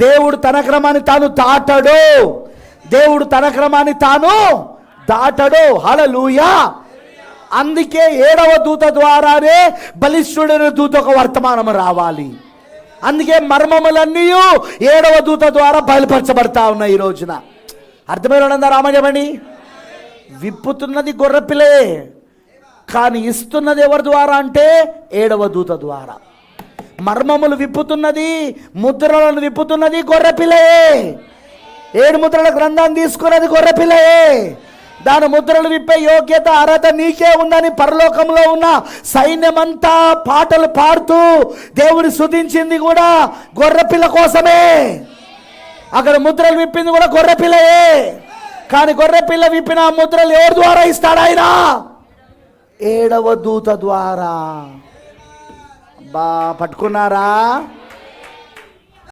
దేవుడు తన క్రమాన్ని తాను దాటడు. దేవుడు తన క్రమాన్ని తాను దాటడు. హలలుయా అందుకే ఏడవ దూత ద్వారానే బలిష్ఠుడైన ఒక వర్తమానం రావాలి. అందుకే మర్మములన్నీ ఏడవ దూత ద్వారా బయలుపరచబడతా ఉన్నాయి ఈ రోజున. అర్థమైన రామజమణి విప్పుతున్నది గొర్రెపిల్లే. కానీ ఇస్తున్నది ఎవరి ద్వారా అంటే ఏడవ దూత ద్వారా. మర్మములు విప్పుతున్నది ముద్రలను విప్పుతున్నది గొర్రెపిల్లయే ఏడు ముద్రల గ్రంథాన్ని తీసుకున్నది గొర్రెపిల్లయే దాని ముద్రలు విప్పే యోగ్యత అర్హత నీకే ఉందని పరలోకంలో ఉన్న సైన్యమంతా పాటలు పాడుతూ దేవుని శుతించింది కూడా గొర్రెపిల్ల కోసమే. అక్కడ ముద్రలు విప్పింది కూడా గొర్రెపిల్లయే కానీ గొర్రెపిల్ల విప్పిన ముద్రలు ఎవరి ద్వారా ఇస్తాడు ఆయన? ఏడవ దూత ద్వారా. బా పట్టుకున్నారా?